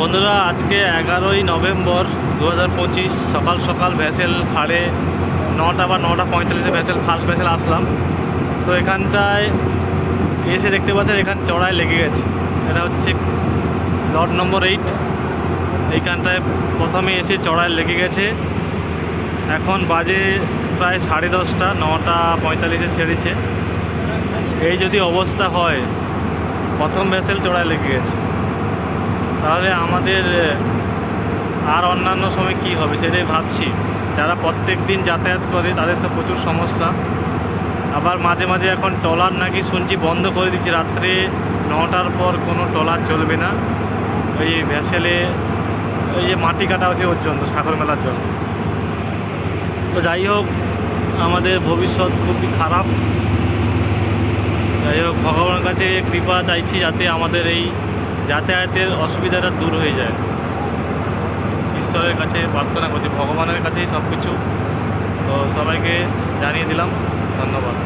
বন্ধুরা, আজকে এগারোই নভেম্বর দু হাজার পঁচিশ, সকাল সকাল ভ্যাসেল সাড়ে নটা বা নটা পঁয়তাল্লিশে ভ্যাসেল ফার্স্ট ভ্যাসেল আসলাম। তো এখানটায় এসে দেখতে পাচ্ছেন, এখান চড়ায় লেগে গেছে। এটা হচ্ছে লট নম্বর এইট এইখানটায় প্রথমে এসে চড়ায় লেগে গেছে। এখন বাজে প্রায় সাড়ে দশটা, নটা পঁয়তাল্লিশে ছেড়েছে। এই যদি অবস্থা হয়, প্রথম ভ্যাসেল চড়ায় লেগে গেছে। তাহলে আমাদের আর অন্যান্য সময় কি হবে সেটাই ভাবছি। যারা প্রত্যেক দিন যাতায়াত করে তাদের তো প্রচুর সমস্যা। আবার মাঝে মাঝে এখন ট্রলার নাকি শুনছি বন্ধ করে দিচ্ছে রাত্রে নটার পর কোনো ট্রলার চলবে না। ওই ভ্যাসেলে ওই যে মাটি কাটা হচ্ছে ওর জন্য, সাগর মেলার জন্য। তো যাই হোক, আমাদের ভবিষ্যৎ খুবই খারাপ। যাই হোক, ভগবানের কাছে কৃপা চাইছি যাতে আমাদের এই যাতায়াতের অসুবিধাটা দূর হয়ে যায়। ঈশ্বরের কাছে প্রার্থনা করছি, ভগবানের কাছেই সব কিছু তো সবাইকে জানিয়ে দিলাম, ধন্যবাদ।